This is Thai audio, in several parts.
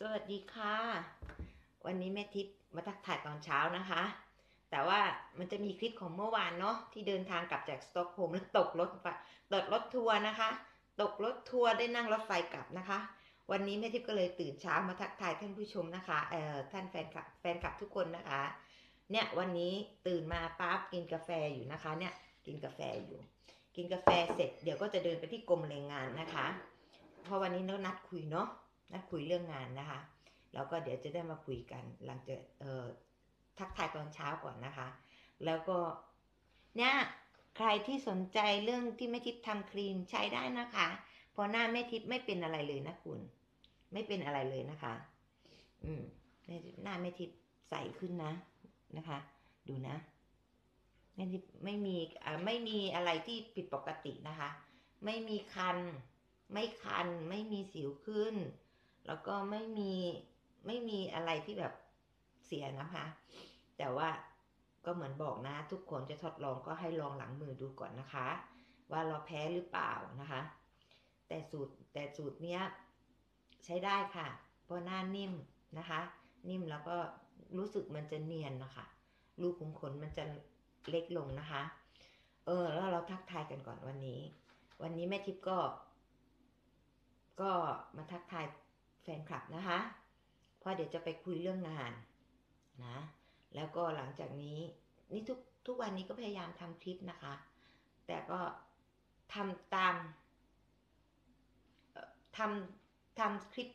สวัสดีค่ะ วันนี้แม่ทิพย์มาทักถ่ายตอนเช้านะคะ แต่ว่ามันจะมีคลิปของเมื่อวานเนาะที่เดินทางกลับจากสต็อกโฮล์มแล้วตกรถไปตกรถทัวร์นะคะ ตกรถทัวร์ได้นั่งรถไฟกลับนะคะ วันนี้แม่ทิพย์ก็เลยตื่นเช้ามาทักทายท่านผู้ชมนะคะเอ่อท่านแฟนคลับแฟนคลับทุกคนนะคะ เนี่ยวันนี้ตื่นมาปั๊บกินกาแฟอยู่นะคะ เนี่ยกินกาแฟอยู่ กินกาแฟเสร็จเดี๋ยวก็จะเดินไปที่กรมแรงงานนะคะ เพราะวันนี้เรานัดคุยเนาะ นัดคุยเรื่องงานนะคะ แล้วก็เดี๋ยวจะได้มาคุยกัน หลังจากเอ่อทักทายตอนเช้าก่อนนะคะ แล้วก็เนี่ยใครที่สนใจเรื่องที่แม่ทิพย์ทำครีมใช้ได้นะคะพราะหน้าแม่ทิพย์ไม่เป็นอะไรเลยนะคุณ ไม่เป็นอะไรเลยนะคะ อืมหน้าแม่ทิพย์ใสขึ้นนะนะคะ ดูนะแม่ทิพย์ไม่มีอ่าไม่มีอะไรที่ผิดปกตินะคะ ไม่มีคัน ไม่คัน ไม่มีสิวขึ้น แล้วก็ไม่มีไม่มีอะไรที่แบบเสียนะคะ แต่ว่าก็เหมือนบอกนะ ทุกคนจะทดลองก็ให้ลองหลังมือดูก่อนนะคะ ว่าเราแพ้หรือเปล่านะคะ แต่สูตรแต่สูตรเนี้ยใช้ได้ค่ะ เพราะหน้านิ่มนะคะ นิ่มแล้วก็รู้สึกมันจะเนียนนะคะรูขุมขนมันจะเล็กลงนะคะ เออ แล้วเราทักทายกันก่อนวันนี้ วันนี้แม่ทิพย์ก็ ก็มาทักทาย แฟนคลับนะคะเพราะเดี๋ยวจะไปคุยเรื่องงานนะแล้วก็หลังจากนี้นี่ทุกทุกวันนี้ก็พยายามทำคลิปนะคะ แต่ก็ทำตามทำทำคลิป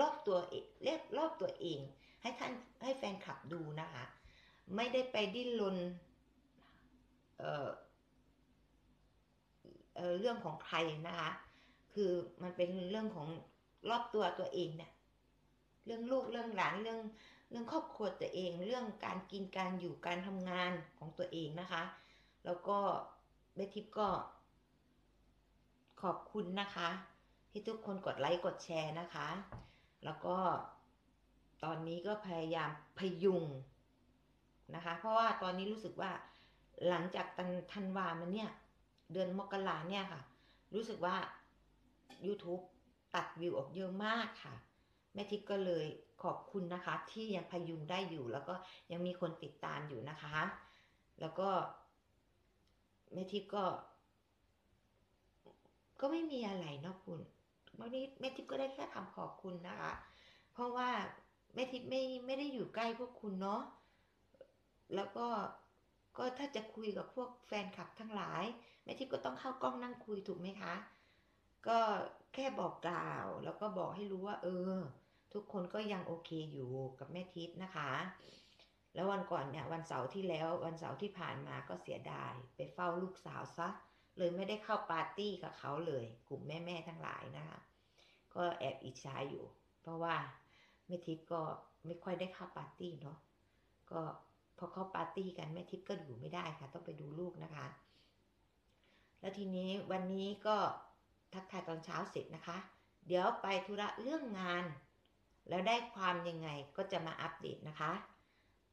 รอบตัวเองเรียกรอบตัวเอง ให้ท่านให้แฟนคลับดูนะคะ ไม่ได้ไปดิ้นรนเเอ่อเรื่องของใครนะคะ คือมันเป็นเรื่องของ รอบตัวตัวเองเนี่ย เรื่องลูกเรื่องหลานเรื่องเรื่องครอบครัวตัวเอง เรื่องการกินการอยู่การทำงานของตัวเองนะคะ แล้วก็เบทิปก็ ขอบคุณนะคะ ที่ทุกคนกดไลค์กดแชร์นะคะ แล้วก็ตอนนี้ก็พยายามพยุงนะคะ เพราะว่าตอนนี้รู้สึกว่าหลังจากตันธันวามันเนี่ย เดือนมกราเนี่ยค่ะ รู้สึกว่า YouTube ตัดวิวออกเยอะมากค่ะ แม่ทิพย์ก็เลยขอบคุณนะคะ ที่ยังพยุงได้อยู่ แล้วก็ยังมีคนติดตามอยู่นะคะ แล้วก็แม่ทิพย์ก็ ก็ไม่มีอะไรเนาะคุณวันนี้แม่ทิพย์ก็ได้แค่คำขอบคุณนะคะ เพราะว่าแม่ทิพย์ไม่ไม่ได้อยู่ใกล้พวกคุณเนาะแล้วก็ก็ถ้าจะคุยกับพวกแฟนคลับทั้งหลายแม่ทิพย์ก็ต้องเข้ากล้องนั่งคุยถูกไหมคะ ก็แค่บอกกล่าว แล้วก็บอกให้รู้ว่า เออ ทุกคนก็ยังโอเคอยู่กับแม่ทิพย์นะคะ แล้ววันก่อนเนี่ยวันเสาร์ที่แล้ววันเสาร์ที่ผ่านมาก็เสียดาย ไปเฝ้าลูกสาวซะเลยไม่ได้เข้าปาร์ตี้กับเขาเลย กลุ่มแม่ๆทั้งหลายนะคะ ก็แอบอิจฉาอยู่ เพราะว่าแม่ทิพย์ก็ไม่ค่อยได้เข้าปาร์ตี้เนาะก็พอเข้าปาร์ตี้กันแม่ทิพย์ก็อยู่ไม่ได้ค่ะ ต้องไปดูลูกนะคะ แล้วทีนี้วันนี้ก็ ทักทายตอนเช้าเสร็จนะคะ เดี๋ยวไปธุระเรื่องงาน แล้วได้ความยังไงก็จะมาอัปเดตนะคะ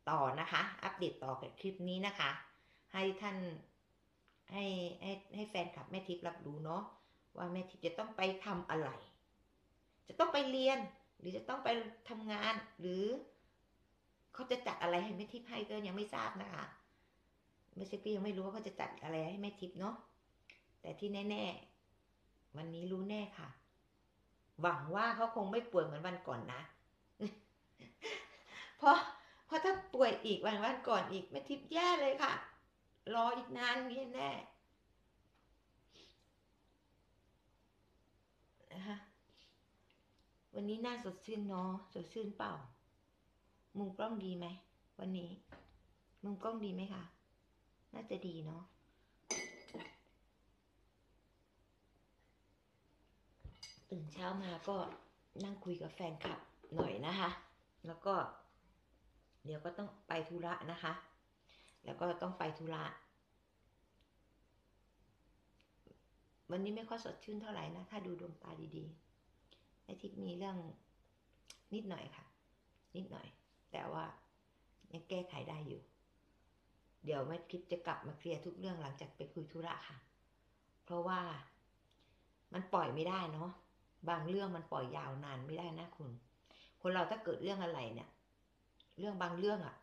ต่อนะคะ อัปเดตต่อกับคลิปนี้นะคะ ให้ท่านให้ให้ให้แฟนคลับแม่ทิพย์รับรู้เนาะว่าแม่ทิพย์จะต้องไปทำอะไร จะต้องไปเรียน หรือจะต้องไปทำงาน หรือเขาจะจัดอะไรให้แม่ทิพย์ให้ก็ยังไม่ทราบนะคะไม่ใช่ก็ยังไม่รู้ว่าเขาจะจัดอะไรให้แม่ทิพย์เนาะแต่ที่แน่ ๆ วันนี้รู้แน่ค่ะ หวังว่าเขาคงไม่ป่วยเหมือนวันก่อนนะ เพราะเพราะถ้าป่วยอีกวันวันก่อนอีกแม่ทิพย์แย่เลยค่ะ รออีกนานนี่แน่นะคะวันนี้หน้าสดชื่นเนาะสดชื่นเปล่า มุมกล้องดีไหมวันนี้ มุมกล้องดีไหมคะ น่าจะดีเนาะ ตื่นเช้ามาก็นั่งคุยกับแฟนคลับหน่อยนะคะ แล้วก็ เดี๋ยวก็ต้องไปธุระนะคะ แล้วก็ต้องไปธุระ วันนี้ไม่ค่อยสดชื่นเท่าไหร่นะ ถ้าดูดวงตาดีๆไอทิพย์มีเรื่องนิดหน่อยค่ะ นิดหน่อย แต่ว่ายังแก้ไขได้อยู่ เดี๋ยวแม่ทิพจะกลับมาเคลียร์ทุกเรื่องหลังจากไปคุยธุระค่ะ เพราะว่ามันปล่อยไม่ได้เนาะ บางเรื่องมันปล่อยยาวนานไม่ได้นะคุณ คนเราถ้าเกิดเรื่องอะไรเนี่ย เรื่องบางเรื่องอะ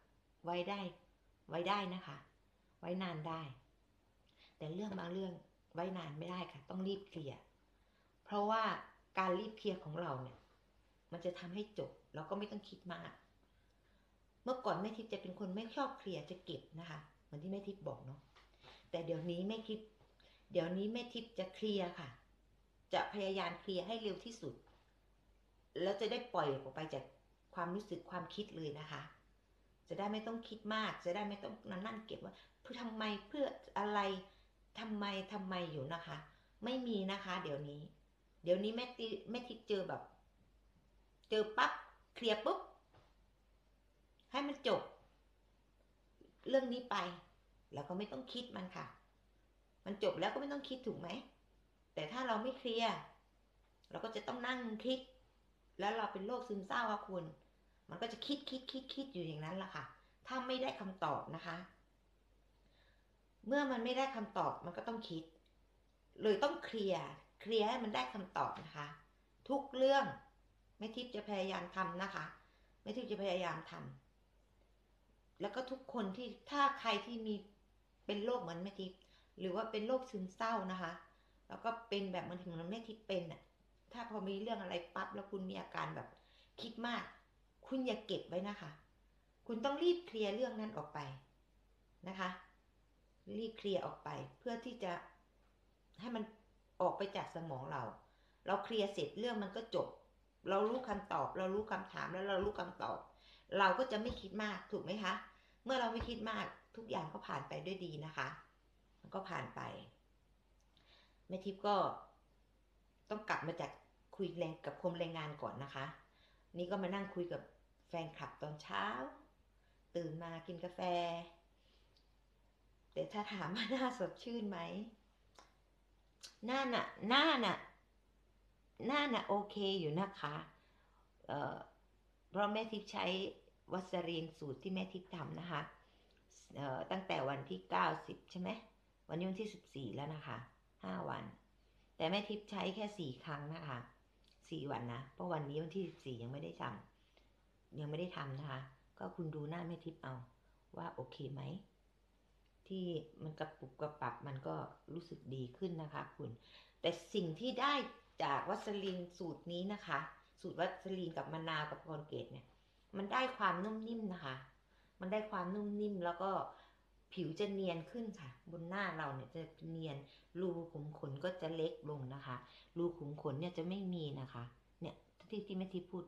ไว้ได้ ไว้ได้นะคะ ไว้นานได้ แต่เรื่องบางเรื่องไว้นานไม่ได้ค่ะ ต้องรีบเคลียร์เพราะว่าการรีบเคลียร์ของเราเนี่ย มันจะทำให้จบแล้วก็ไม่ต้องคิดมาก เมื่อก่อนแม่ทิพย์จะเป็นคนไม่ชอบเคลียร์จะเก็บนะคะเหมือนที่แม่ทิพย์บอกเนาะแต่เดี๋ยวนี้แม่ทิพย์เดี๋ยวนี้แม่ทิพย์จะเคลียร์ค่ะ จะพยายามเคลียร์ให้เร็วที่สุด แล้วจะได้ปล่อยออกไปจากความรู้สึกความคิดเลยนะคะ จะได้ไม่ต้องคิดมาก จะได้ไม่ต้องนั่นเก็บว่าเพื่อทำไมเพื่ออะไรทำไมทำไมอยู่นะคะ ไม่มีนะคะ เดี๋ยวนี้ เดี๋ยวนี้แม่ติแม่ทิเจอแบบ เจอปั๊บเคลียร์ปุ๊บให้มันจบ เรื่องนี้ไป แล้วก็ไม่ต้องคิดมันค่ะ มันจบแล้วก็ไม่ต้องคิดถูกไหม แต่ถ้าเราไม่เคลียร์เราก็จะต้องนั่งคิด แล้วเราเป็นโรคซึมเศร้าค่ะคุณ มันก็จะคิดคิดคิดคิดอยู่อย่างนั้นแหละค่ะ ถ้าไม่ได้คำตอบนะคะ เมื่อมันไม่ได้คำตอบมันก็ต้องคิด เลยต้องเคลียร์เคลียร์ให้มันได้คำตอบนะคะ ทุกเรื่องไม่ทิพย์จะพยายามทำนะคะ ไม่ทิพย์จะพยายามทำแล้วก็ทุกคนที่ถ้าใครที่มีเป็นโรคเหมือนแม่ทิพย์หรือว่าเป็นโรคซึมเศร้านะคะ แล้วก็เป็นแบบมันถึงมันแม่ทิพย์เป็นอะ ถ้าพอมีเรื่องอะไรปั๊บแล้วคุณมีอาการแบบคิดมาก คุณอย่าเก็บไว้นะคะ คุณต้องรีบเคลียร์เรื่องนั้นออกไปนะคะ รีบเคลียร์ออกไปเพื่อที่จะให้มันออกไปจากสมองเรา เราเคลียร์เสร็จเรื่องมันก็จบ เรารู้คำตอบ เรารู้คำถามแล้วเรารู้คำตอบ เราก็จะไม่คิดมากถูกไหมคะ เมื่อเราไม่คิดมากทุกอย่างก็ผ่านไปด้วยดีนะคะ มันก็ผ่านไป ม่ทิพย์ก็ต้องกลับมาจากคุยแรงกับคมแรงงานก่อนนะคะ นี่ก็มานั่งคุยกับแฟนคลับตอนเช้า ตื่นมากินกาแฟ แต่ถ้าถามว่าหน้าสดชื่นไหมหน้าน่ะหน้าน่ะหน้าน่ะโอเคอยู่นะคะเอ่อเพราะแม่ทิพย์ใช้วัสรีนสูตรที่แม่ทิพย์ทำนะคะตั้งแต่วันที่เก้าสิบใช่ไหมวันนี้วันที่สิบสี่แล้วนะคะ ห้าวัน แต่แม่ทิพย์ใช้แค่สี่ครั้งนะคะสี่วันนะ เพราะวันนี้วันที่สี่ยังไม่ได้ทำยังไม่ได้ทำนะคะ ก็คุณดูหน้าแม่ทิพย์เอาว่าโอเคไหมที่มันกระปุกกระปับมันก็รู้สึกดีขึ้นนะคะ คุณ แต่สิ่งที่ได้จากวัสลินสูตรนี้นะคะ สูตรวัสลินกับมะนาวกับคอนเกตเนี่ย มันได้ความนุ่มนิ่มนะคะ มันได้ความนุ่มนิ่มแล้วก็ ผิวจะเนียนขึ้นค่ะ บนหน้าเราเนี่ยจะเนียนรูขุมขนก็จะเล็กลงนะคะ รูขุมขนเนี่ยจะไม่มีนะคะ เนี่ยที่ที่แม่ทิพพูด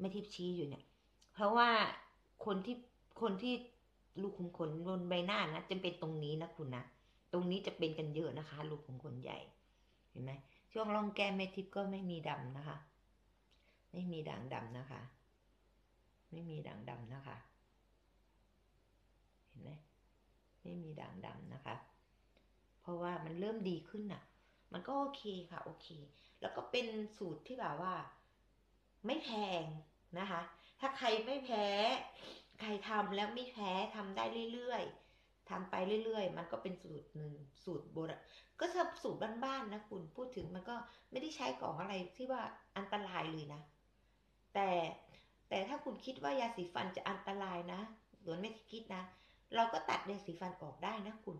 แม่ทิพชี้อยู่เนี่ย เพราะว่าคนที่คนที่รูขุมขนบนใบหน้านะจะเป็นตรงนี้นะคุณนะตรงนี้จะเป็นกันเยอะนะคะ รูขุมขนใหญ่เห็นไหมช่วงร่องแก้มแม่ทิพก็ไม่มีดำนะคะ ไม่มีด่างดำนะคะ ไม่มีด่างดำนะคะ เห็นไหม ไม่มีด่างดำนะคะ เพราะว่ามันเริ่มดีขึ้นน่ะ มันก็โอเคค่ะ โอเค แล้วก็เป็นสูตรที่แบบว่า ไม่แพงนะคะ ถ้าใครไม่แพ้ ใครทำแล้วไม่แพ้ทำได้เรื่อยๆทำไปเรื่อยๆ มันก็เป็นสูตรหนึ่งสูตรโบราณก็ถ้าสูตรบ้านๆนะคุณพูดถึงมันก็ไม่ได้ใช้ของอะไรที่ว่าอันตรายเลยนะ แต่แต่ถ้าคุณคิดว่ายาสีฟันจะอันตรายนะหรือไม่คิดนะ เราก็ตัดยาสีฟันออกได้นะคุณ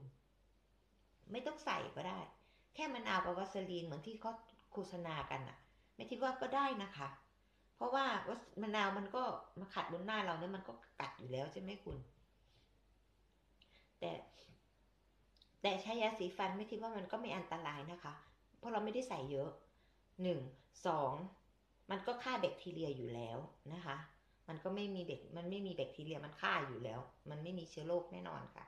ไม่ต้องใส่ก็ได้ แค่มะนาวกับวัสลีนเหมือนที่เขาโฆษณากันอะไม่คิดว่าก็ได้นะคะ เพราะว่าวมะนาวมันก็มาขัดบนหน้าเราเนี่ยมันก็กัดอยู่แล้วใช่ไหมคุณ แต่ แต่ใช้ยาสีฟันไม่คิดว่ามันก็ไม่อันตรายนะคะ เพราะเราไม่ได้ใส่เยอะหนึ่งสองมันก็ฆ่าแบคทีเรียอยู่แล้วนะคะ มันก็ไม่มีแบคมันไม่มีแบคทีเรียมันฆ่าอยู่แล้ว มันไม่มีเชื้อโรคแน่นอนค่ะ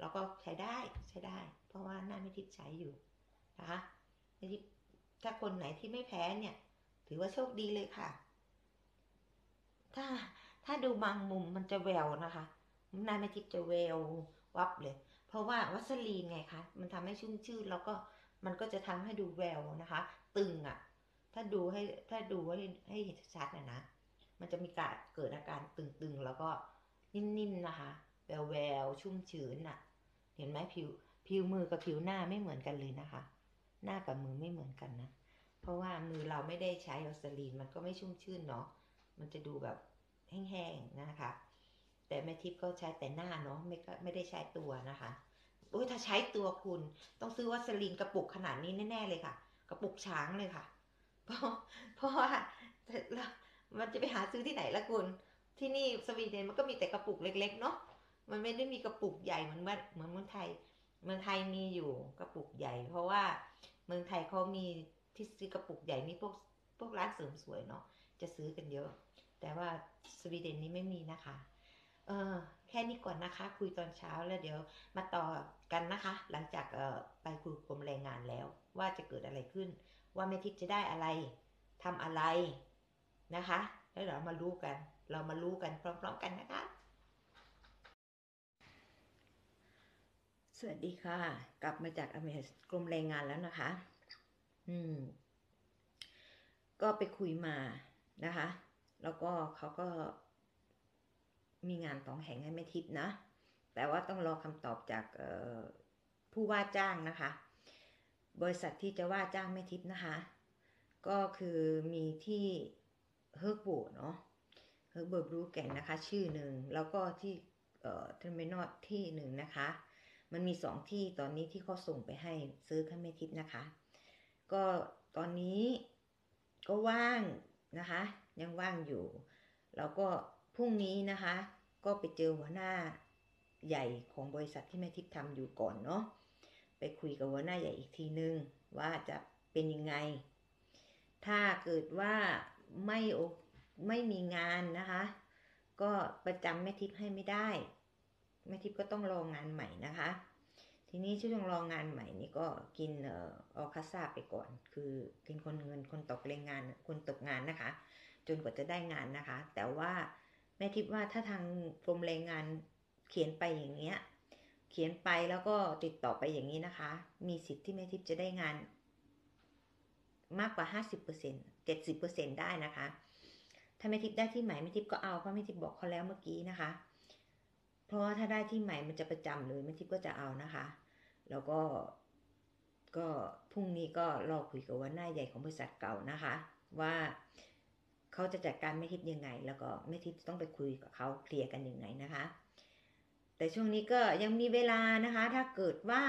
แล้วก็ใช้ได้ใช้ได้ เพราะว่าหน้าไม่ทิพย์ใช้อยู่นะคะไม่ทิพย์ถ้าคนไหนที่ไม่แพ้เนี่ย ถือว่าโชคดีเลยค่ะ ถ้าถ้าดูบางมุมมันจะแววนะคะหน้าไม่ทิพย์จะแวววับเลย เพราะว่าวัสลีนไงคะมันทำให้ชุ่มชื่นแล้วก็มันก็จะทำให้ดูแววนะคะ ตึงอะ่ะ ถ้าดูให้ถ้าดูให้ให้เห็นชัดนะนะ มันจะมีการเกิดอาการตึงๆ แล้วก็นิ่มๆนะคะ แววๆ ชุ่มชื้นอะ เห็นไหมผิวผิวมือกับผิวหน้าไม่เหมือนกันเลยนะคะ หน้ากับมือไม่เหมือนกันนะ เพราะว่ามือเราไม่ได้ใช้ออสลีนมันก็ไม่ชุ่มชื่นเนาะ มันจะดูแบบแห้งๆนะคะ แต่แม่ทิพย์ก็ใช้แต่หน้าเนาะไม่ก็ไม่ได้ใช้ตัวนะคะโอ้ยถ้าใช้ตัวคุณต้องซื้อวัสลีนกระปุกขนาดนี้แน่ๆเลยค่ะ กระปุกช้างเลยค่ะ เพราะเพราะว่า มันจะไปหาซื้อที่ไหนละคุณ ที่นี่สวีเดนมันก็มีแต่กระปุกเล็ก ๆ เนาะมันไม่ได้มีกระปุกใหญ่เหมือนเหมือนเหมือนเมืองไทย เมืองไทยมีอยู่กระปุกใหญ่ เพราะว่าเมืองไทยเขามีที่ซื้อกระปุกใหญ่มีพวกพวกร้านเสริมสวยเนาะจะซื้อกันเยอะ แต่ว่าสวีเดนนี้ไม่มีนะคะ เออแค่นี้ก่อนนะคะ คุยตอนเช้าแล้วเดี๋ยวมาต่อกันนะคะ หลังจากเออไปคุยกรมแรงงานแล้ว ว่าจะเกิดอะไรขึ้น ว่าแม่ทิพย์จะได้อะไรทำอะไร นะคะ แล้วเรามารู้กัน เรามารู้กันพร้อมๆกันนะคะ สวัสดีค่ะ กลับมาจากอเมริกกรมแรงงานแล้วนะคะ อืม ก็ไปคุยมานะคะ แล้วก็เขาก็มีงานต้องแห่งให้แม่ทิพย์นะ แต่ว่าต้องรอคำตอบจากผู้ว่าจ้างนะคะ บริษัทที่จะว่าจ้างแม่ทิพย์นะคะ ก็คือมีที่ เฮิร์กบูเนาะเฮิร์กเบิร์บรูแกนนะคะ ชื่อหนึ่งแล้วก็ที่เอ่อเทอร์มินอลที่หนึ่งนะคะ มันมีสองที่ตอนนี้ที่เขาส่งไปให้ซื้อข้าแม่ทิพย์นะคะ ก็ตอนนี้ก็ว่างนะคะ ยังว่างอยู่ แล้วก็พรุ่งนี้นะคะ ก็ไปเจอหัวหน้าใหญ่ของบริษัทที่แม่ทิพย์ทำอยู่ก่อนเนาะไปคุยกับหัวหน้าใหญ่อีกทีนึง ว่าจะเป็นยังไง ถ้าเกิดว่า ไม่ไม่มีงานนะคะ ก็ประจำแม่ทิพย์ให้ไม่ได้แม่ทิพย์ก็ต้องรองานใหม่นะคะ ทีนี้ช่วงรองานใหม่นี่ก็กินเอ่อออคาซาไปก่อน คือกินคนเงินคนตกแรงงานคนตกงานนะคะ จนกว่าจะได้งานนะคะ แต่ว่าแม่ทิพย์ว่าถ้าทางกรมแรงงานเขียนไปอย่างเงี้ยเขียนไปแล้วก็ติดต่อไปอย่างนี้นะคะ มีสิทธิ์ที่แม่ทิพย์จะได้งานมากกว่า 50% 70%ได้นะคะ ถ้าแม่ทิพย์ได้ที่ใหม่แม่ทิพย์ก็เอาเพราะแม่ทิพย์บอกเขาแล้วเมื่อกี้นะคะ เพราะว่าถ้าได้ที่ใหม่มันจะประจำเลยแม่ทิพย์ก็จะเอานะคะ แล้วก็ก็พรุ่งนี้ก็รอคุยกับว่าหน้าใหญ่ของบริษัทเก่านะคะ ว่าเขาจะจัดการแม่ทิพย์ยังไง แล้วก็แม่ทิพย์ต้องไปคุยกับเขาเคลียร์กันยังไงนะคะ แต่ช่วงนี้ก็ยังมีเวลานะคะ ถ้าเกิดว่า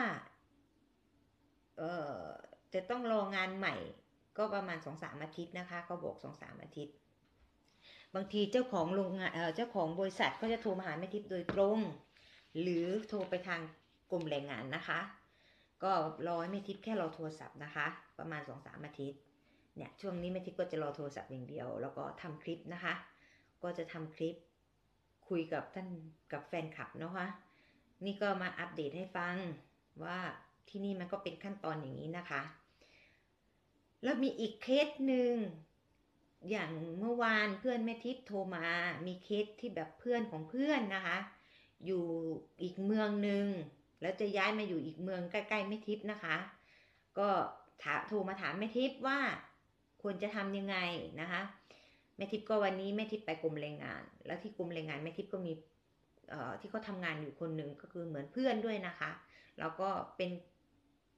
เอ่อจะต้องรองานใหม่ ก็ประมาณสองสามอาทิตย์นะคะเขาบอกสองสามอาทิตย์ บางทีเจ้าของโรงงานเจ้าของบริษัทก็จะโทรมาหาแม่ทิพย์โดยตรง หรือโทรไปทางกรมแรงงานนะคะ ก็รอให้แม่ทิพย์แค่รอโทรศัพท์นะคะ ประมาณสองสามอาทิตย์เนี่ยช่วงนี้แม่ทิพย์ก็จะรอโทรศัพท์อย่างเดียว แล้วก็ทำคลิปนะคะ ก็จะทำคลิปคุยกับท่านกับแฟนคลับนะคะนี่ก็มาอัปเดตให้ฟังว่าที่นี่มันก็เป็นขั้นตอนอย่างนี้นะคะ แล้วมีอีกเคสหนึ่งอย่างเมื่อวานเพื่อนแม่ทิพย์โทรมา มีเคสที่แบบเพื่อนของเพื่อนนะคะ อยู่อีกเมืองหนึ่งแล้วจะย้ายมาอยู่อีกเมืองใกล้ๆแม่ทิพย์นะคะ ก็ถาโทรมาถามแม่ทิพย์ว่าควรจะทำยังไงนะคะแม่ทิพย์ก็วันนี้แม่ทิพย์ไปกรมแรงงาน แล้วที่กรมแรงงานแม่ทิพย์ก็มีที่เขาทำงานอยู่คนหนึ่งก็คือเหมือนเพื่อนด้วยนะคะ แล้วก็เป็น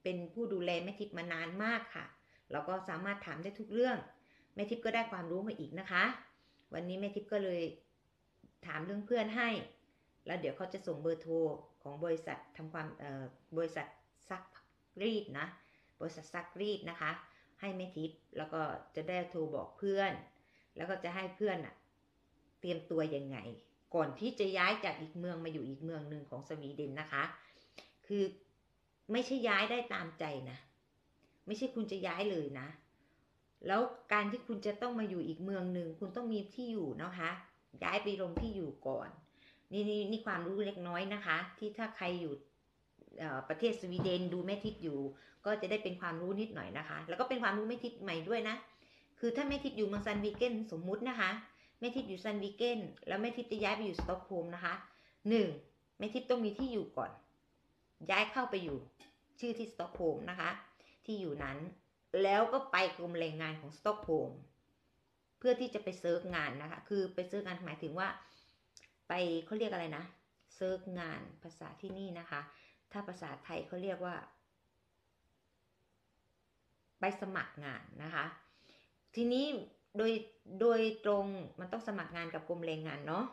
เป็นผู้ดูแลแม่ทิพย์มานานมากค่ะ แล้วก็สามารถถามได้ทุกเรื่องแม่ทิพย์ก็ได้ความรู้มาอีกนะคะ วันนี้แม่ทิพย์ก็เลยถามเรื่องเพื่อนให้ แล้วเดี๋ยวเขาจะส่งเบอร์โทรของบริษัททำความบริษัทซักรีดนะบริษัทซักรีดนะคะ ให้แม่ทิพย์แล้วก็จะได้โทรบอกเพื่อน แล้วก็จะให้เพื่อนอะเตรียมตัวยังไง ก่อนที่จะย้ายจากอีกเมืองมาอยู่อีกเมืองหนึ่งของสวีเดนนะคะ คือไม่ใช่ย้ายได้ตามใจนะ ไม่ใช่คุณจะย้ายเลยนะ แล้วการที่คุณจะต้องมาอยู่อีกเมืองหนึ่งคุณต้องมีที่อยู่นะคะ ย้ายไปลงที่อยู่ก่อน นี่นี่นี่ความรู้เล็กน้อยนะคะ ที่ถ้าใครอยู่ประเทศสวีเดนดูแม่ทิพย์อยู่ ก็จะได้เป็นความรู้นิดหน่อยนะคะ แล้วก็เป็นความรู้แม่ทิพย์ใหม่ด้วยนะ คือถ้าแม่ทิพย์อยู่เมืองซันวีเกนสมมุตินะคะแม่ทิพย์อยู่ซันวีเกนแล้วแม่ทิพย์จะย้ายไปอยู่สต็อกโฮล์มนะคะหนึ่งแม่ทิพย์ต้องมีที่อยู่ก่อน ย้ายเข้าไปอยู่ชื่อที่สต็อกโฮล์มนะคะ ที่อยู่นั้น แล้วก็ไปกรมแรงงานของสต็อกโฮมเพื่อที่จะไปเซิร์ชงานนะคะ คือไปเซิร์ชงานหมายถึงว่า ไปเขาเรียกอะไรนะเซิร์ชงานภาษาที่นี่นะคะ ถ้าภาษาไทยเขาเรียกว่า ไปสมัครงานนะคะ ทีนี้โดยโดยตรงมันต้องสมัครงานกับกรมแรงงานเนาะ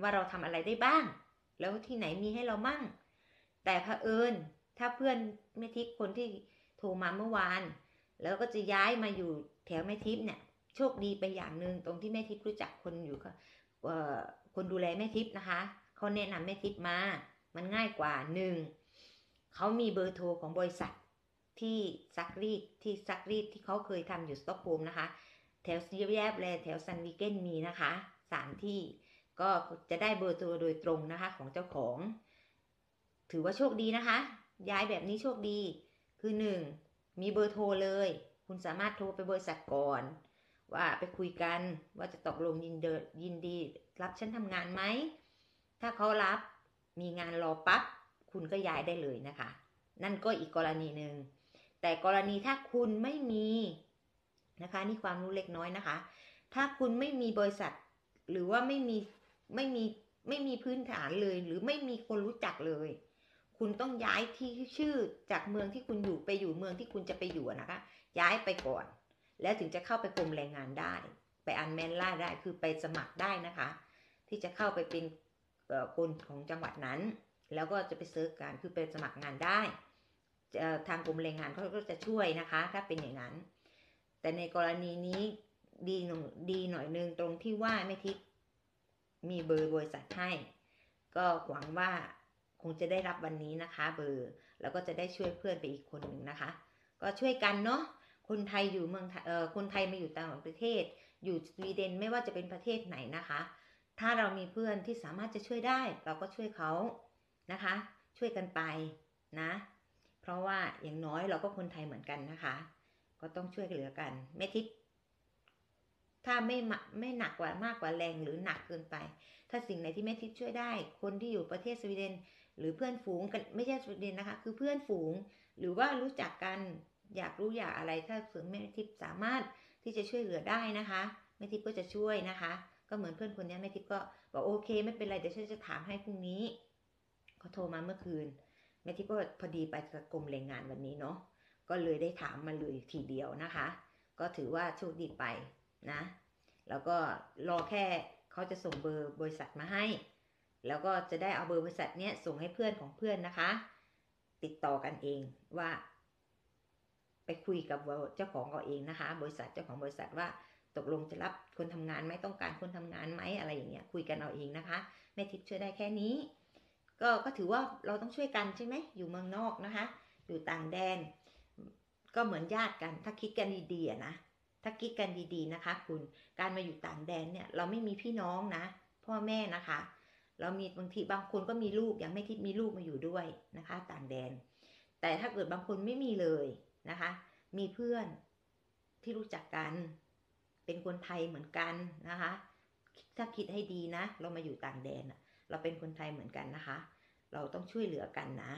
ว่าเราทำอะไรได้บ้าง แล้วที่ไหนมีให้เรามั่ง แต่เผอิญถ้าเพื่อนแม่ทิพย์คนที่ โทรมาเมื่อวาน แล้วก็จะย้ายมาอยู่แถวแม่ทิพย์เนี่ย โชคดีไปอย่างหนึ่งตรงที่แม่ทิพย์รู้จักคนอยู่ก็คนดูแลแม่ทิพย์นะคะเขาแนะนำแม่ทิพย์มา มันง่ายกว่าหนึ่งเขามีเบอร์โทรของบริษัทที่ซักรีดที่ซักรีดที่เขาเคยทำอยู่สต็อกโฮล์มนะคะ แถวซีแยบแลแถวซันวิเกนมีนะคะสามที่ก็จะได้เบอร์โทรโดยตรงนะคะของเจ้าของ ถือว่าโชคดีนะคะ ย้ายแบบนี้โชคดี คือหนึ่งมีเบอร์โทรเลย คุณสามารถโทรไปบริษัทก่อน ว่าไปคุยกันว่าจะตกลงยินเดยินดี รับฉันทำงานไหม ถ้าเขารับมีงานรอปั๊บคุณก็ย้ายได้เลยนะคะ นั่นก็อีกกรณีหนึ่งแต่กรณีถ้าคุณไม่มีนะคะ นี่ความรู้เล็กน้อยนะคะ ถ้าคุณไม่มีบริษัท หรือว่าไม่มีไม่มีไม่มีพื้นฐานเลย หรือไม่มีคนรู้จักเลย คุณต้องย้ายที่ชื่อจากเมืองที่คุณอยู่ไปอยู่เมืองที่คุณจะไปอยู่นะคะ ย้ายไปก่อน แล้วถึงจะเข้าไปกรมแรงงานได้ ไปอันแมนล่าได้คือไปสมัครได้นะคะ ที่จะเข้าไปเป็นคนของจังหวัดนั้น แล้วก็จะไปเซิร์ชการคือไปสมัครงานได้ทางกรมแรงงานเขาก็จะช่วยนะคะ ถ้าเป็นอย่างนั้น แต่ในกรณีนี้ดีหน่อยดีหน่อยนึงตรงที่ว่าไม่ทิพมีเบอร์บริษัทให้ ก็หวังว่า คงจะได้รับวันนี้นะคะ เบอร์ แล้วก็จะได้ช่วยเพื่อนไปอีกคนหนึ่งนะคะ ก็ช่วยกันเนาะคนไทยอยู่เมืองไทยเอ่อคนไทยมาอยู่ต่างประเทศ อยู่สวีเดนไม่ว่าจะเป็นประเทศไหนนะคะ ถ้าเรามีเพื่อนที่สามารถจะช่วยได้ เราก็ช่วยเขานะคะ ช่วยกันไปนะ เพราะว่าอย่างน้อยเราก็คนไทยเหมือนกันนะคะ ก็ต้องช่วยเหลือกันแม่ทิพย์ถ้าไม่ไม่หนักกว่ามากกว่าแรงหรือหนักเกินไป ถ้าสิ่งไหนที่แม่ทิพย์ช่วยได้ คนที่อยู่ประเทศสวีเดน หรือเพื่อนฝูงกันไม่ใช่สวีเดนนะคะ คือเพื่อนฝูง หรือว่ารู้จักกันอยากรู้อยากอะไรถ้าเสริมแม่ทิพย์สามารถที่จะช่วยเหลือได้นะคะแม่ทิพย์ก็จะช่วยนะคะ ก็เหมือนเพื่อนคนนี้แม่ทิพย์ก็บอกโอเค ไม่เป็นไรเดี๋ยวฉันจะถามให้พรุ่งนี้เขาโทรมาเมื่อคืนแม่ทิพย์ก็พอดีไปกรมแรงงานวันนี้เนาะก็เลยได้ถามมาเลยทีเดียวนะคะ ก็ถือว่าโชคดีไปนะ แล้วก็รอแค่เขาจะส่งเบอร์บริษัทมาให้ แล้วก็จะได้เอาเบอร์บริษัทเนี้ยส่งให้เพื่อนของเพื่อนนะคะ ติดต่อกันเองว่า ไปคุยกับเจ้าของเขาเองนะคะ บริษัทเจ้าของบริษัทว่าตกลงจะรับคนทำงานไหมต้องการคนทำงานไหมอะไรอย่างเงี้ยคุยกันเอาเองนะคะแม่ทิพย์ช่วยได้แค่นี้ ก็ก็ถือว่าเราต้องช่วยกันใช่ไหมอยู่เมืองนอกนะคะ อยู่ต่างแดน ก็เหมือนญาติกันถ้าคิดกันดีๆนะถ้าคิดกันดีๆนะคะ คุณการมาอยู่ต่างแดนเนี่ยเราไม่มีพี่น้องนะ พ่อแม่นะคะ เรามีบางทีบางคนก็มีลูกยังไม่ทิพมีลูกมาอยู่ด้วยนะคะ ต่างแดน แต่ถ้าเกิดบางคนไม่มีเลยนะคะ มีเพื่อนที่รู้จักกัน เป็นคนไทยเหมือนกันนะคะ ถ้าคิดให้ดีนะ เรามาอยู่ต่างแดนเราเป็นคนไทยเหมือนกันนะคะ เราต้องช่วยเหลือกันนะ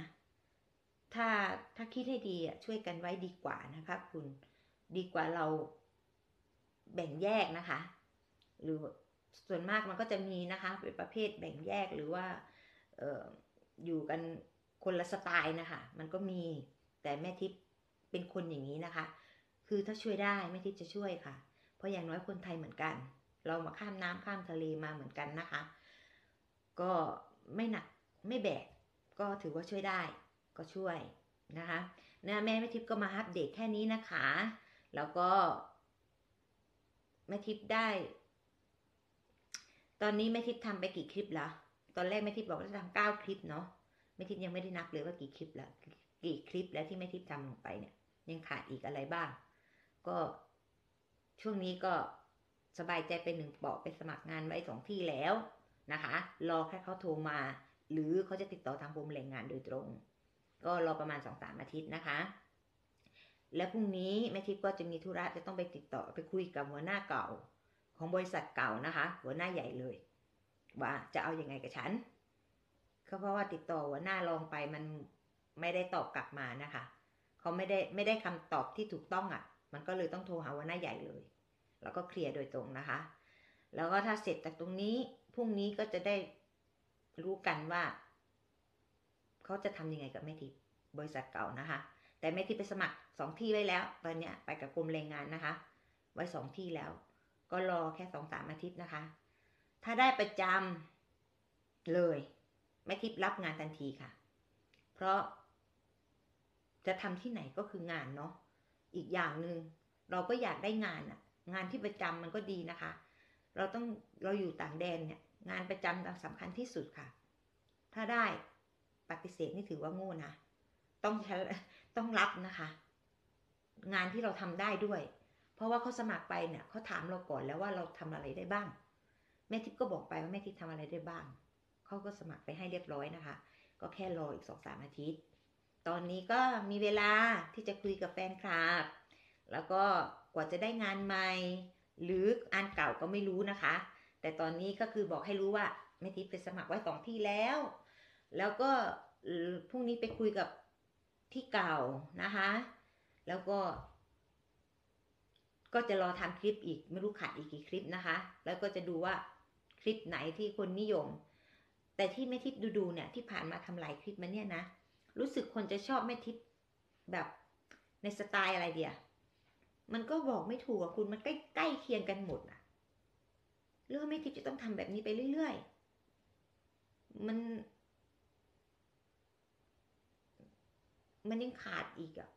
ถ้าถ้าคิดให้ดีช่วยกันไว้ดีกว่านะคะคุณดีกว่าเราแบ่งแยกนะคะ หรือ ส่วนมากมันก็จะมีนะคะเป็นประเภทแบ่งแยกหรือว่าอออยู่กันคนละสไตล์นะคะ มันก็มีแต่แม่ทิพย์เป็นคนอย่างนี้นะคะ คือถ้าช่วยได้แม่ทิพย์จะช่วยค่ะ เพราะอย่างน้อยคนไทยเหมือนกัน เรามาข้ามน้ำข้ามทะเลมาเหมือนกันนะคะ ก็ไม่หนักไม่แบกก็ถือว่าช่วยได้ก็ช่วยนะคะนะแม่แม่ทิพย์ก็มาอัปเดตแค่นี้นะคะ แล้วก็แม่ทิพย์ได้ ตอนนี้แม่ทิพย์ทำไปกี่คลิปแล้วตอนแรกแม่ทิพย์บอกว่าจะทำเก้าคลิปเนาะแม่ทิพย์ยังไม่ได้นับเลยว่ากี่คลิปแล้วกี่คลิปแล้วที่แม่ทิพย์ทำลงไปเนี่ย ยังขาดอีกอะไรบ้าง ก็ช่วงนี้ก็สบายใจไปหนึ่งเปาะไปสมัครงานไว้สองที่แล้วนะคะ รอแค่เขาโทรมา หรือเขาจะติดต่อทางกรมแรงงานโดยตรง ก็รอประมาณสองสามอาทิตย์นะคะ แล้วพรุ่งนี้แม่ทิพย์ก็จะมีธุระจะต้องไปติดต่อไปคุยกับหัวหน้าเก่า ของบริษัทเก่านะคะ หัวหน้าใหญ่เลย ว่าจะเอาอยัางไงกับฉันก็เพราะว่าติดต่อหัวหน้ารองไปมันไม่ได้ตอบกลับมานะคะเขาไม่ได้ไม่ได้คำตอบที่ถูกต้องอะ่ะ มันก็เลยต้องโทรหาหัวหน้าใหญ่เลย แล้วก็เคลียร์โดยตรงนะคะ แล้วก็ถ้าเสร็จจากตรงนี้พรุ่งนี้ก็จะได้รู้กันว่าเขาจะทำยังไงกับแม่ทิพย์บริษัทเก่านะคะ แต่แม่ทิพย์ไปสมัครสองที่ไว้แล้ว ตอนเนี้ยไปกับกรมแรงงานนะคะ ไว้สองที่แล้ว ก็รอแค่สองสามอาทิตย์นะคะ ถ้าได้ประจำเลยแม่ทิพย์รับงานทันทีค่ะ เพราะ จะทำที่ไหนก็คืองานเนาะอีกอย่างหนึ่งเราก็อยากได้งานอะงานที่ประจำมันก็ดีนะคะ เราต้องเราอยู่ต่างแดนเนี่ย งานประจำสำคัญที่สุดค่ะ ถ้าได้ปฏิเสธนี่ถือว่าโง่นะต้องต้องรับนะคะ งานที่เราทำได้ด้วย ราะว่าเขาสมัครไปเนี่ยเขาถามเราก่อนแล้วว่าเราทำอะไรได้บ้าง แม่ทิพย์ก็บอกไปว่าแม่ทิพย์ทำอะไรได้บ้างเขาก็สมัครไปให้เรียบร้อยนะคะ ก็แค่รออีกสองสามอาทิตย์ ตอนนี้ก็มีเวลาที่จะคุยกับแฟนคลับ แล้วก็กว่าจะได้งานใหม่ หรืออันเก่าก็ไม่รู้นะคะ แต่ตอนนี้ก็คือบอกให้รู้ว่าแม่ทิพย์ไปสมัครไว้สองที่แล้ว แล้วก็พรุ่งนี้ไปคุยกับที่เก่านะคะ แล้วก็ ก็จะรอทำคลิปอีกไม่รู้ขาดอีกกี่คลิปนะคะ แล้วก็จะดูว่าคลิปไหนที่คนนิยม แต่ที่แม่ทิพย์ดูๆเนี่ยที่ผ่านมาทำหลายคลิปมาเนี่ยนะ รู้สึกคนจะชอบแม่ทิพย์แบบในสไตล์อะไรเดียมันก็บอกไม่ถูกอะคุณมันใกล้ใกล้เคียงกันหมดอะเรื่องแม่ทิพย์จะต้องทำแบบนี้ไปเรื่อยๆ มัน มันยังขาดอีกอะ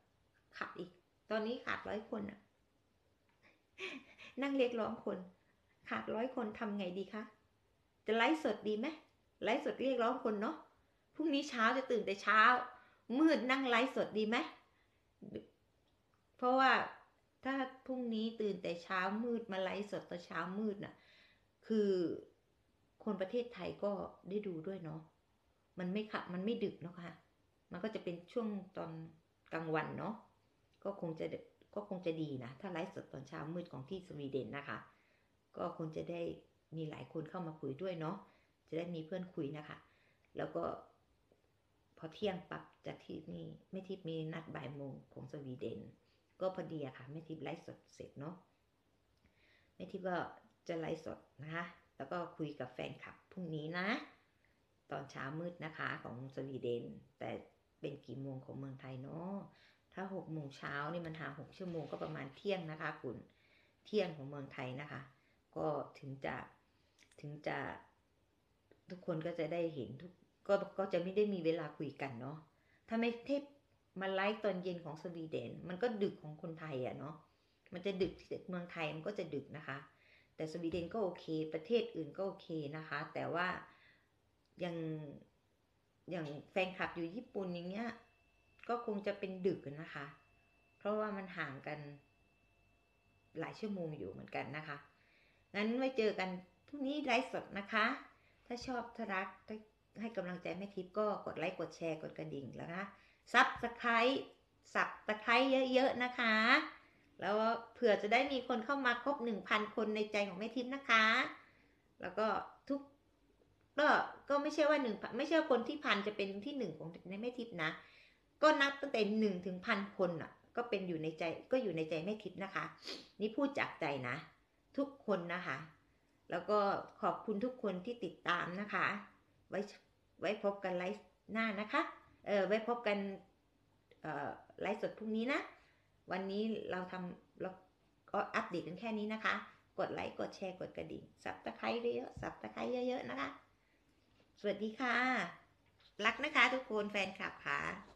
ขาดอีก ตอนนี้ขาดร้อยคนอะ นั่งเรียกร้องคน ขาดร้อยคนทำไงดีคะ จะไลฟ์สดดีไหมไลฟ์สดเรียกร้องคนเนาะ พรุ่งนี้เช้าจะตื่นแต่เช้า มืดนั่งไลฟ์สดดีไหม เพราะว่าถ้าพรุ่งนี้ตื่นแต่เช้ามืดมาไลฟ์สดตอนเช้ามืดน่ะ คือคนประเทศไทยก็ได้ดูด้วยเนาะ มันไม่ค่ะมันไม่ดึกเนาะค่ะ มันก็จะเป็นช่วงตอนกลางวันเนาะ ก็คงจะ ก็คงจะดีนะ ถ้าไลฟ์สดตอนเช้ามืดของที่สวีเดนนะคะ ก็คงจะได้มีหลายคนเข้ามาคุยด้วยเนาะจะได้มีเพื่อนคุยนะคะ แล้วก็พอเที่ยงปับจากที่นี่ไม่ทิพมีนัดบ่ายโมงของสวีเดน ก็พอดีอะค่ะแม่ทิพไลฟ์สดเสร็จเนาะแม่ทิพก็จะไลฟ์สดนะคะ แล้วก็คุยกับแฟนคลับพรุ่งนี้นะ ตอนเช้ามืดนะคะของสวีเดน แต่เป็นกี่โมงของเมืองไทยเนาะ ถ้าหกโมงเช้านี่มันหาหกชั่วโมงก็ประมาณเที่ยงนะคะคุณเที่ยงของเมืองไทยนะคะ ก็ถึงจะถึงจะทุกคนก็จะได้เห็นทุกก็ก็จะไม่ได้มีเวลาคุยกันเนาะถ้าไม่เทปมาไลฟ์ตอนเย็นของสวีเดน มันก็ดึกของคนไทยอะเนาะมันจะดึกเมืองไทยมันก็จะดึกนะคะ แต่สวีเดนก็โอเค ประเทศอื่นก็โอเคนะคะ แต่ว่ายังอย่างแฟนคลับอยู่ญี่ปุ่นอย่างเงี้ย ก็คงจะเป็นดึกนะคะ เพราะว่ามันห่างกัน หลายชั่วโมงอยู่เหมือนกันนะคะ งั้นไว้เจอกันพรุ่งนี้ไลฟ์สดนะคะ ถ้าชอบถ้ารักให้กำลังใจแม่ทิพย์ก็กดไลค์กดแชร์กดกระดิ่งแล้วนะซับสไครต์สับตะไคร้เยอะๆนะคะ แล้วเผื่อจะได้มีคนเข้ามาครบหนึ่งพันคนในใจของแม่ทิพย์นะคะ แล้วก็ทุกก็ก็ไม่ใช่ว่าหนึ่งไม่ใช่คนที่พันจะเป็นที่หนึ่งของในแม่ทิพย์นะ ก็นับตั้งแต่หนึ่งถึงพันคนอะ ก็เป็นอยู่ในใจก็อยู่ในใจแม่ทิพย์นะคะ นี่พูดจากใจนะ ทุกคนนะคะ แล้วก็ขอบคุณทุกคนที่ติดตามนะคะ ไว้ไว้พบกันไลฟ์หน้านะคะ เออไว้พบกันไลฟ์สดพรุ่งนี้นะ วันนี้เราทำเราก็อัปเดตกันแค่นี้นะคะ กดไลค์ กดแชร์ กดกระดิ่ง สับตะไคร้เยอะๆสับตะไคร้เยอะ ๆ นะคะ สวัสดีค่ะ รักนะคะทุกคนแฟนคลับค่ะ